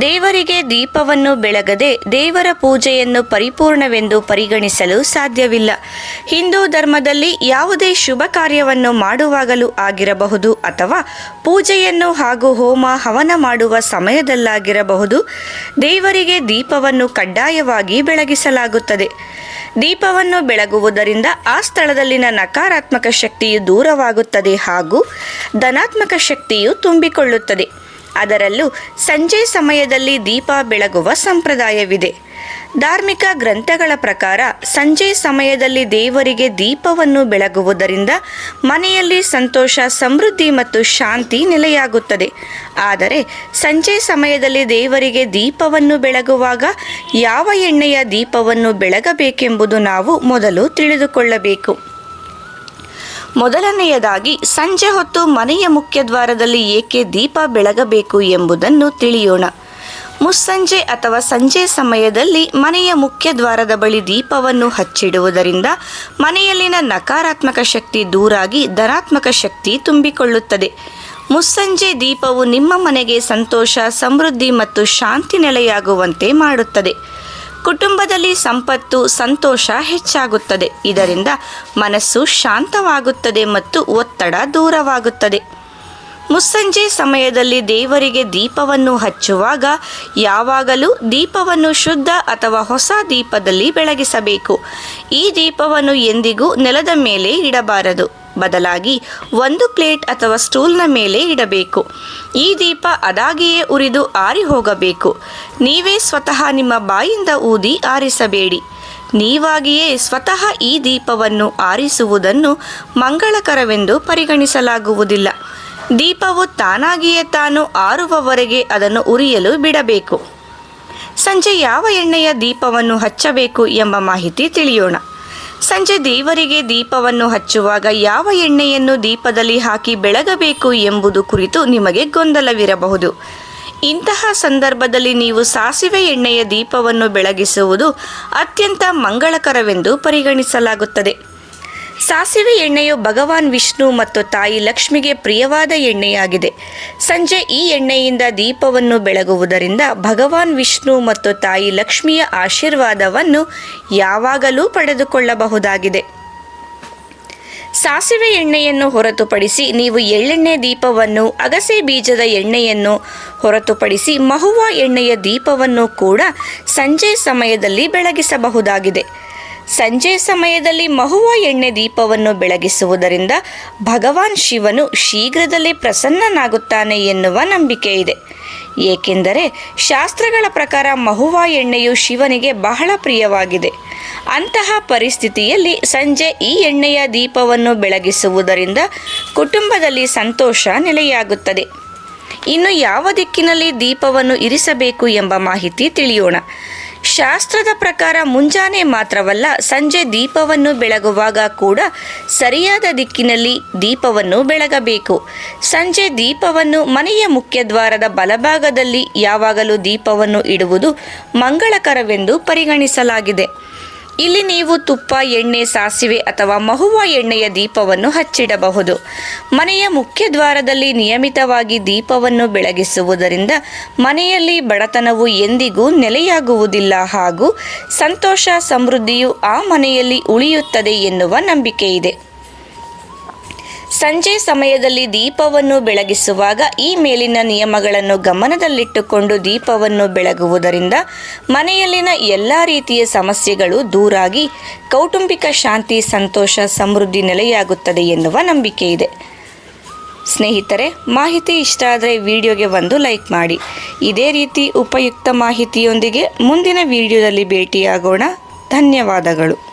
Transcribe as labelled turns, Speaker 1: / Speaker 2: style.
Speaker 1: ದೇವರಿಗೆ ದೀಪವನ್ನು ಬೆಳಗದೆ ದೇವರ ಪೂಜೆಯನ್ನು ಪರಿಪೂರ್ಣವೆಂದು ಪರಿಗಣಿಸಲು ಸಾಧ್ಯವಿಲ್ಲ. ಹಿಂದೂ ಧರ್ಮದಲ್ಲಿ ಯಾವುದೇ ಶುಭ ಕಾರ್ಯವನ್ನು ಮಾಡುವಾಗಲೂ ಆಗಿರಬಹುದು ಅಥವಾ ಪೂಜೆಯನ್ನು ಹಾಗೂ ಹೋಮ ಹವನ ಮಾಡುವ ಸಮಯದಲ್ಲಾಗಿರಬಹುದು. ದೇವರಿಗೆ ದೀಪವನ್ನು ಕಡ್ಡಾಯವಾಗಿ ಬೆಳಗಿಸಲಾಗುತ್ತದೆ. ದೀಪವನ್ನು ಬೆಳಗುವುದರಿಂದ ಆ ಸ್ಥಳದಲ್ಲಿನ ನಕಾರಾತ್ಮಕ ಶಕ್ತಿಯು ದೂರವಾಗುತ್ತದೆ ಹಾಗೂ ಧನಾತ್ಮಕ ಶಕ್ತಿಯು ತುಂಬಿಕೊಳ್ಳುತ್ತದೆ. ಅದರಲ್ಲೂ ಸಂಜೆ ಸಮಯದಲ್ಲಿ ದೀಪ ಬೆಳಗುವ ಸಂಪ್ರದಾಯವಿದೆ. ಧಾರ್ಮಿಕ ಗ್ರಂಥಗಳ ಪ್ರಕಾರ ಸಂಜೆ ಸಮಯದಲ್ಲಿ ದೇವರಿಗೆ ದೀಪವನ್ನು ಬೆಳಗುವುದರಿಂದ ಮನೆಯಲ್ಲಿ ಸಂತೋಷ, ಸಮೃದ್ಧಿ ಮತ್ತು ಶಾಂತಿ ನೆಲೆಯಾಗುತ್ತದೆ. ಆದರೆ ಸಂಜೆ ಸಮಯದಲ್ಲಿ ದೇವರಿಗೆ ದೀಪವನ್ನು ಬೆಳಗುವಾಗ ಯಾವ ಎಣ್ಣೆಯ ದೀಪವನ್ನು ಬೆಳಗಬೇಕೆಂಬುದು ನಾವು ಮೊದಲು ತಿಳಿದುಕೊಳ್ಳಬೇಕು. ಮೊದಲನೆಯದಾಗಿ, ಸಂಜೆ ಹೊತ್ತು ಮನೆಯ ಮುಖ್ಯದ್ವಾರದಲ್ಲಿ ಏಕೆ ದೀಪ ಬೆಳಗಬೇಕು ಎಂಬುದನ್ನು ತಿಳಿಯೋಣ. ಮುಸ್ಸಂಜೆ ಅಥವಾ ಸಂಜೆ ಸಮಯದಲ್ಲಿ ಮನೆಯ ಮುಖ್ಯ ದ್ವಾರದ ಬಳಿ ದೀಪವನ್ನು ಹಚ್ಚಿಡುವುದರಿಂದ ಮನೆಯಲ್ಲಿನ ನಕಾರಾತ್ಮಕ ಶಕ್ತಿ ದೂರಾಗಿ ಧನಾತ್ಮಕ ಶಕ್ತಿ ತುಂಬಿಕೊಳ್ಳುತ್ತದೆ. ಮುಸ್ಸಂಜೆ ದೀಪವು ನಿಮ್ಮ ಮನೆಗೆ ಸಂತೋಷ, ಸಮೃದ್ಧಿ ಮತ್ತು ಶಾಂತಿ ನೆಲೆಯಾಗುವಂತೆ ಮಾಡುತ್ತದೆ. ಕುಟುಂಬದಲ್ಲಿ ಸಂಪತ್ತು, ಸಂತೋಷ ಹೆಚ್ಚಾಗುತ್ತದೆ. ಇದರಿಂದ ಮನಸ್ಸು ಶಾಂತವಾಗುತ್ತದೆ ಮತ್ತು ಒತ್ತಡ ದೂರವಾಗುತ್ತದೆ. ಮುಸ್ಸಂಜೆ ಸಮಯದಲ್ಲಿ ದೇವರಿಗೆ ದೀಪವನ್ನು ಹಚ್ಚುವಾಗ ಯಾವಾಗಲೂ ದೀಪವನ್ನು ಶುದ್ಧ ಅಥವಾ ಹೊಸ ದೀಪದಲ್ಲಿ ಬೆಳಗಿಸಬೇಕು. ಈ ದೀಪವನ್ನು ಎಂದಿಗೂ ನೆಲದ ಮೇಲೆ ಇಡಬಾರದು. ಬದಲಾಗಿ ಒಂದು ಪ್ಲೇಟ್ ಅಥವಾ ಸ್ಟೂಲ್ನ ಮೇಲೆ ಇಡಬೇಕು. ಈ ದೀಪ ಅದಾಗಿಯೇ ಉರಿದು ಆರಿ ಹೋಗಬೇಕು. ನೀವೇ ಸ್ವತಃ ನಿಮ್ಮ ಬಾಯಿಂದ ಊದಿ ಆರಿಸಬೇಡಿ. ನೀವಾಗಿಯೇ ಸ್ವತಃ ಈ ದೀಪವನ್ನು ಆರಿಸುವುದನ್ನು ಮಂಗಳಕರವೆಂದು ಪರಿಗಣಿಸಲಾಗುವುದಿಲ್ಲ. ದೀಪವು ತಾನಾಗಿಯೇ ತಾನು ಆರುವವರೆಗೆ ಅದನ್ನು ಉರಿಯಲು ಬಿಡಬೇಕು. ಸಂಜೆ ಯಾವ ಎಣ್ಣೆಯ ದೀಪವನ್ನು ಹಚ್ಚಬೇಕು ಎಂಬ ಮಾಹಿತಿ ತಿಳಿಯೋಣ. ಸಂಜೆ ದೇವರಿಗೆ ದೀಪವನ್ನು ಹಚ್ಚುವಾಗ ಯಾವ ಎಣ್ಣೆಯನ್ನು ದೀಪದಲ್ಲಿ ಹಾಕಿ ಬೆಳಗಬೇಕು ಎಂಬುದು ಕುರಿತು ನಿಮಗೆ ಗೊಂದಲವಿರಬಹುದು. ಇಂತಹ ಸಂದರ್ಭದಲ್ಲಿ ನೀವು ಸಾಸಿವೆ ಎಣ್ಣೆಯ ದೀಪವನ್ನು ಬೆಳಗಿಸುವುದು ಅತ್ಯಂತ ಮಂಗಳಕರವೆಂದು ಪರಿಗಣಿಸಲಾಗುತ್ತದೆ. ಸಾಸಿವೆ ಎಣ್ಣೆಯು ಭಗವಾನ್ ವಿಷ್ಣು ಮತ್ತು ತಾಯಿ ಲಕ್ಷ್ಮಿಗೆ ಪ್ರಿಯವಾದ ಎಣ್ಣೆಯಾಗಿದೆ. ಸಂಜೆ ಈ ಎಣ್ಣೆಯಿಂದ ದೀಪವನ್ನು ಬೆಳಗುವುದರಿಂದ ಭಗವಾನ್ ವಿಷ್ಣು ಮತ್ತು ತಾಯಿ ಲಕ್ಷ್ಮಿಯ ಆಶೀರ್ವಾದವನ್ನು ಯಾವಾಗಲೂ ಪಡೆದುಕೊಳ್ಳಬಹುದಾಗಿದೆ. ಸಾಸಿವೆ ಎಣ್ಣೆಯನ್ನು ಹೊರತುಪಡಿಸಿ ನೀವು ಎಳ್ಳೆಣ್ಣೆ ದೀಪವನ್ನು, ಅಗಸೆ ಬೀಜದ ಎಣ್ಣೆಯನ್ನು ಹೊರತುಪಡಿಸಿ ಮಹುವ ಎಣ್ಣೆಯ ದೀಪವನ್ನು ಕೂಡ ಸಂಜೆ ಸಮಯದಲ್ಲಿ ಬೆಳಗಿಸಬಹುದಾಗಿದೆ. ಸಂಜೆ ಸಮಯದಲ್ಲಿ ಮಹುವ ಎಣ್ಣೆ ದೀಪವನ್ನು ಬೆಳಗಿಸುವುದರಿಂದ ಭಗವಾನ್ ಶಿವನು ಶೀಘ್ರದಲ್ಲೇ ಪ್ರಸನ್ನನಾಗುತ್ತಾನೆ ಎನ್ನುವ ನಂಬಿಕೆ ಇದೆ. ಏಕೆಂದರೆ ಶಾಸ್ತ್ರಗಳ ಪ್ರಕಾರ ಮಹುವ ಎಣ್ಣೆಯು ಶಿವನಿಗೆ ಬಹಳ ಪ್ರಿಯವಾಗಿದೆ. ಅಂತಹ ಪರಿಸ್ಥಿತಿಯಲ್ಲಿ ಸಂಜೆ ಈ ಎಣ್ಣೆಯ ದೀಪವನ್ನು ಬೆಳಗಿಸುವುದರಿಂದ ಕುಟುಂಬದಲ್ಲಿ ಸಂತೋಷ ನೆಲೆಯಾಗುತ್ತದೆ. ಇನ್ನು ಯಾವ ದಿಕ್ಕಿನಲ್ಲಿ ದೀಪವನ್ನು ಇರಿಸಬೇಕು ಎಂಬ ಮಾಹಿತಿ ತಿಳಿಯೋಣ. ಶಾಸ್ತ್ರದ ಪ್ರಕಾರ ಮುಂಜಾನೆ ಮಾತ್ರವಲ್ಲ ಸಂಜೆ ದೀಪವನ್ನು ಬೆಳಗುವಾಗ ಕೂಡ ಸರಿಯಾದ ದಿಕ್ಕಿನಲ್ಲಿ ದೀಪವನ್ನು ಬೆಳಗಬೇಕು. ಸಂಜೆ ದೀಪವನ್ನು ಮನೆಯ ಮುಖ್ಯದ್ವಾರದ ಬಲಭಾಗದಲ್ಲಿ ಯಾವಾಗಲೂ ದೀಪವನ್ನು ಇಡುವುದು ಮಂಗಳಕರವೆಂದು ಪರಿಗಣಿಸಲಾಗಿದೆ. ಇಲ್ಲಿ ನೀವು ತುಪ್ಪ, ಎಣ್ಣೆ, ಸಾಸಿವೆ ಅಥವಾ ಮಹುವ ಎಣ್ಣೆಯ ದೀಪವನ್ನು ಹಚ್ಚಿಡಬಹುದು. ಮನೆಯ ಮುಖ್ಯ ದ್ವಾರದಲ್ಲಿ ನಿಯಮಿತವಾಗಿ ದೀಪವನ್ನು ಬೆಳಗಿಸುವುದರಿಂದ ಮನೆಯಲ್ಲಿ ಬಡತನವು ಎಂದಿಗೂ ನೆಲೆಯಾಗುವುದಿಲ್ಲ ಹಾಗೂ ಸಂತೋಷ, ಸಮೃದ್ಧಿಯು ಆ ಮನೆಯಲ್ಲಿ ಉಳಿಯುತ್ತದೆ ಎನ್ನುವ ನಂಬಿಕೆ ಇದೆ ಸಂಜೆ ಸಮಯದಲ್ಲಿ ದೀಪವನ್ನು ಬೆಳಗಿಸುವಾಗ ಈ ಮೇಲಿನ ನಿಯಮಗಳನ್ನು ಗಮನದಲ್ಲಿಟ್ಟುಕೊಂಡು ದೀಪವನ್ನು ಬೆಳಗುವುದರಿಂದ ಮನೆಯಲ್ಲಿನ ಎಲ್ಲ ರೀತಿಯ ಸಮಸ್ಯೆಗಳು ದೂರಾಗಿ ಕೌಟುಂಬಿಕ ಶಾಂತಿ, ಸಂತೋಷ, ಸಮೃದ್ಧಿ ನೆಲೆಯಾಗುತ್ತದೆ ಎನ್ನುವ ನಂಬಿಕೆ ಇದೆ. ಸ್ನೇಹಿತರೆ, ಮಾಹಿತಿ ಇಷ್ಟ ಆದರೆ ವಿಡಿಯೋಗೆ ಒಂದು ಲೈಕ್ ಮಾಡಿ. ಇದೇ ರೀತಿ ಉಪಯುಕ್ತ ಮಾಹಿತಿಯೊಂದಿಗೆ ಮುಂದಿನ ವಿಡಿಯೋದಲ್ಲಿ ಭೇಟಿಯಾಗೋಣ. ಧನ್ಯವಾದಗಳು.